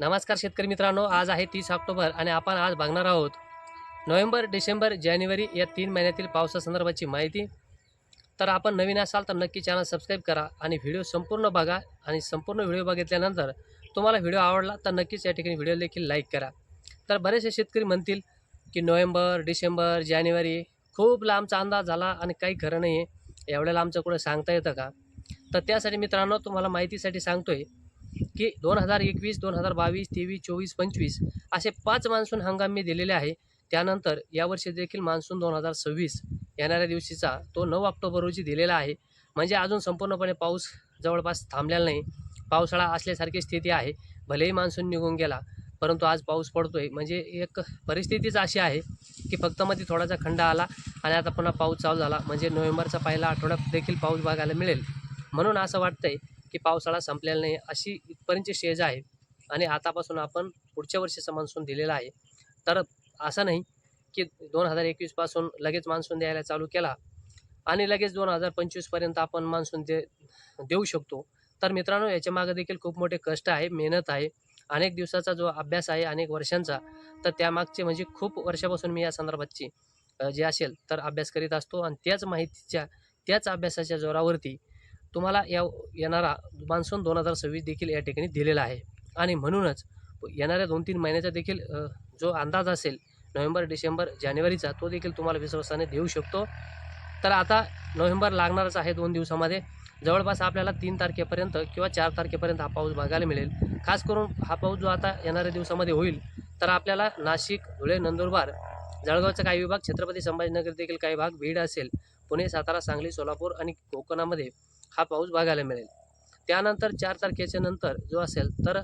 नमस्कार शेतकरी मित्रांनो आज आहे तीस ऑक्टोबर आणि आपण आज बघणार आहोत नोव्हेंबर डिसेंबर जानेवारी या तीन महिन्यातील पावसासंदर्भाची माहिती. तर आपण नवीन असाल तर नक्की चॅनल सबस्क्राईब करा आणि व्हिडिओ संपूर्ण बघा आणि संपूर्ण व्हिडिओ बघितल्यानंतर तुम्हाला व्हिडिओ आवडला तर नक्कीच या ठिकाणी व्हिडिओ देखील लाईक करा. तर बरेचसे शेतकरी म्हणतील की नोव्हेंबर डिसेंबर जानेवारी खूप लांबचा अंदाज झाला आणि काही खरं नाही आहे एवढ्या लांबचं कुठं सांगता येतं का? तर त्यासाठी मित्रांनो तुम्हाला माहितीसाठी सांगतोय की दोन हजार एकवीस दोन हजार बावीस तेवीस चोवीस पंचवीस असे पाच मान्सून हंगाम मी दिलेले आहे. त्यानंतर यावर्षी देखील मान्सून दोन हजार सव्वीस येणाऱ्या दिवशीचा तो नऊ ऑक्टोबर रोजी दिलेला आहे. म्हणजे अजून संपूर्णपणे पाऊस जवळपास थांबलेला नाही. पावसाळा असल्यासारखी स्थिती आहे. भलेही मान्सून निघून गेला परंतु आज पाऊस पडतोय. म्हणजे एक परिस्थितीच अशी आहे की फक्त मध्ये थोडासा खंड आला आणि आता पुन्हा पाऊस चालू झाला. म्हणजे नोव्हेंबरचा पहिला आठवड्यात देखील पाऊस बघायला मिळेल. म्हणून असं वाटतंय की पावसाळा संपलेला नाही अशी इथपर्यंतची स्टेज आहे. आणि आतापासून आपण पुढच्या वर्षीचा मान्सून दिलेला आहे. तर असं नाही की दोन हजार एकवीसपासून लगेच मान्सून द्यायला चालू केला आणि लगेच दोन हजार पंचवीसपर्यंत आपण मान्सून दे देऊ शकतो. तर मित्रांनो याच्या मागे देखील खूप मोठे कष्ट आहे मेहनत आहे अनेक दिवसाचा जो अभ्यास आहे अनेक वर्षांचा तर त्यामागचे म्हणजे खूप वर्षापासून मी या संदर्भातची जे असेल तर अभ्यास करीत असतो. आणि त्याच माहितीच्या त्याच अभ्यासाच्या जोरावरती तुम्हाला या येणारा मान्सून दोन हजार सव्वीस देखील या ठिकाणी दिलेला आहे. आणि म्हणूनच येणाऱ्या दोन तीन महिन्याचा देखील जो अंदाज असेल नोव्हेंबर डिसेंबर जानेवारीचा तो देखील तुम्हाला विश्वासाने देऊ शकतो. तर आता नोव्हेंबर लागणारच आहे दोन दिवसामध्ये. जवळपास आपल्याला तीन तारखेपर्यंत किंवा चार तारखेपर्यंत हा पाऊस बघायला मिळेल. खास करून हा पाऊस जो आता येणाऱ्या दिवसामध्ये होईल तर आपल्याला नाशिक धुळे नंदुरबार जळगावचा काही विभाग छत्रपती संभाजीनगर देखील काही भाग बीड असेल पुणे सातारा सांगली सोलापूर आणि कोकणामध्ये हा पाऊस बघायला मिळेल. त्यानंतर चार तारखेच्या नंतर जो असेल तर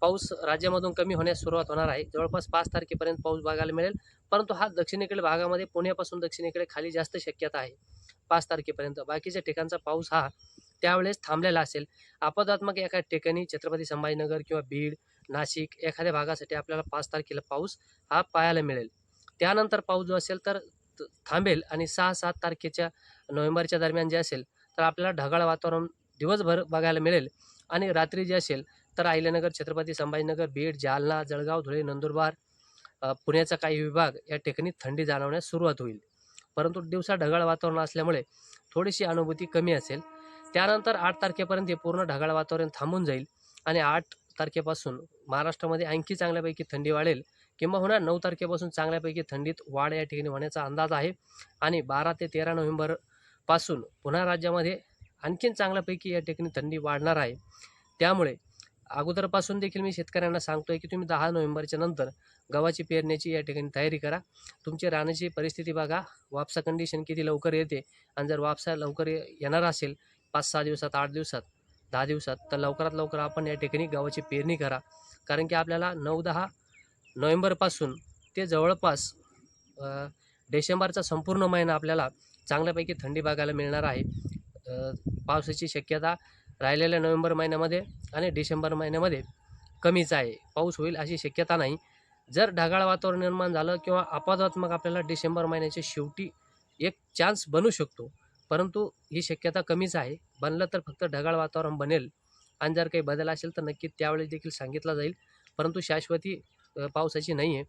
पाऊस राज्यामधून कमी होण्यास सुरुवात होणार आहे. जवळपास पाच तारखेपर्यंत पाऊस बघायला मिळेल. परंतु हा दक्षिणेकडील भागामध्ये पुण्यापासून दक्षिणेकडे खाली जास्त शक्यता आहे. पाच तारखेपर्यंत. बाकीच्या ठिकाणचा पाऊस हा त्यावेळेस थांबलेला असेल. आपदात्मक एका ठिकाणी छत्रपती संभाजीनगर किंवा बीड नाशिक एखाद्या भागासाठी आपल्याला पाच तारखेला पाऊस हा पाहायला मिळेल. त्यानंतर पाऊस जो असेल तर त- थांबेल आणि सहा सात तारखेच्या नोव्हेंबरच्या दरम्यान जे असेल तर आपल्याला ढगाळ वातावरण दिवसभर बघायला मिळेल. आणि रात्री जे असेल तर अहिल्यानगर छत्रपती संभाजीनगर बीड जालना जळगाव धुळे नंदुरबार पुण्याचा काही विभाग या ठिकाणी थंडी जाणवण्यास सुरुवात होईल. परंतु दिवसा ढगाळ वातावरण असल्यामुळे थोडीशी अनुभूती कमी असेल. त्यानंतर आठ तारखेपर्यंत हे पूर्ण ढगाळ वातावरण थांबून जाईल आणि आठ तारखेपासून महाराष्ट्रामध्ये आणखी चांगल्यापैकी थंडी वाढेल किंबहुना नऊ तारखेपासून चांगल्यापैकी थंडीत वाढ या ठिकाणी होण्याचा अंदाज आहे. आणि बारा ते तेरा नोव्हेंबर पासून पुन्हा राज्यामध्ये आणखीन चांगल्यापैकी या ठिकाणी थंडी वाढणार आहे. त्यामुळे अगोदरपासून देखील मी शेतकऱ्यांना सांगतो आहे की तुम्ही दहा नोव्हेंबरच्या नंतर गव्हाची पेरण्याची या ठिकाणी तयारी करा. तुमची राहण्याची परिस्थिती बघा. वापसा कंडिशन किती लवकर येते आणि जर वापसा लवकर येणार असेल पाच सहा दिवसात आठ दिवसात दहा दिवसात तर लवकरात लवकर आपण या ठिकाणी गव्हाची पेरणी करा. कारण की आपल्याला नऊ दहा नोव्हेंबरपासून ते जवळपास डिसेंबरचा संपूर्ण महिना आपल्याला चांगल्यापैकी थंडी बघायला मिळणार आहे. पावसाची शक्यता राहिलेल्या नोव्हेंबर महिन्यामध्ये आणि डिसेंबर महिन्यामध्ये कमीच आहे. पाऊस होईल अशी शक्यता नाही. जर ढगाळ वातावरण निर्माण झालं किंवा अपवादात्मक आपल्याला डिसेंबर महिन्याच्या शेवटी एक चान्स बनू शकतो परंतु ही शक्यता कमीच आहे. बनलं तर फक्त ढगाळ वातावरण बनेल. आणि जर काही बदल असेल तर नक्की त्यावेळेस देखील सांगितलं जाईल. परंतु शाश्वती पावसाची नाही आहे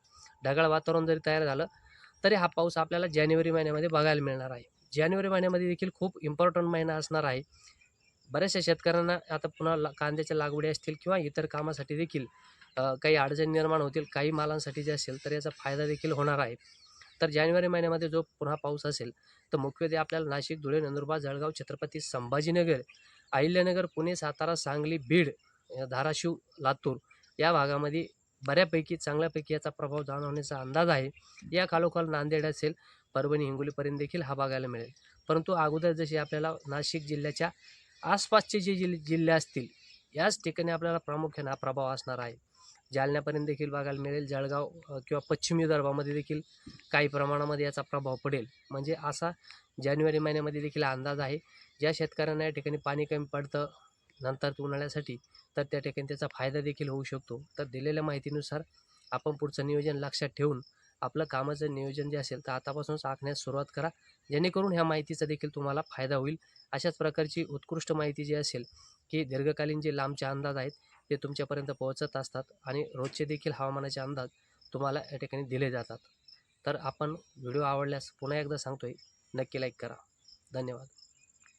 ढगाळ वातावरण जरी तयार झालं तरी हा पाऊस आपल्याला जानेवारी महिन्यामध्ये बघायला मिळणार आहे. जानेवारी महिन्यामध्ये देखील खूप इम्पॉर्टंट महिना असणार आहे. बऱ्याचशा शेतकऱ्यांना आता पुन्हा ला कांद्याच्या लागवडी असतील किंवा इतर कामासाठी देखील काही अडचणी निर्माण होतील काही मालांसाठी जे असेल तर याचा फायदा देखील होणार आहे. तर जानेवारी महिन्यामध्ये जो पुन्हा पाऊस असेल तर मुख्यत्वे आपल्याला नाशिक धुळे नंदुरबार जळगाव छत्रपती संभाजीनगर अहिल्यानगर पुणे सातारा सांगली बीड धाराशिव लातूर या भागामध्ये बऱ्यापैकी चांगल्यापैकी याचा प्रभाव जाणवण्याचा अंदाज आहे. या खालोखाल नांदेड असेल परभणी हिंगोलीपर्यंत देखील हा बघायला मिळेल. परंतु अगोदर जसे आपल्याला नाशिक जिल्ह्याच्या आसपासचे जे जिल्हे जिल्हे असतील याच ठिकाणी आपल्याला प्रामुख्याने हा प्रभाव असणार आहे. जालन्यापर्यंत देखील बघायला मिळेल जळगाव किंवा पश्चिमी विदर्भामध्ये देखील काही प्रमाणामध्ये याचा प्रभाव पडेल. म्हणजे असा जानेवारी महिन्यामध्ये देखील अंदाज आहे. ज्या शेतकऱ्यांना या ठिकाणी पाणी कमी पडतं नंतर उन्हाळ्यासाठी तर त्या ठिकाणी त्याचा फायदा देखील होऊ शकतो. तर दिलेल्या माहितीनुसार आपण पुढचं नियोजन लक्षात ठेवून आपलं कामाचं नियोजन जे असेल तर आतापासूनच आखण्यास सुरुवात करा. जेणेकरून ह्या माहितीचा देखील तुम्हाला फायदा होईल. अशाच प्रकारची उत्कृष्ट माहिती जी असेल की दीर्घकालीन जे लांबचे अंदाज आहेत ते तुमच्यापर्यंत पोहोचत असतात आणि रोजचे देखील हवामानाचे अंदाज तुम्हाला या ठिकाणी दिले जातात. तर आपण व्हिडिओ आवडल्यास पुन्हा एकदा सांगतोय नक्की लाईक करा. धन्यवाद.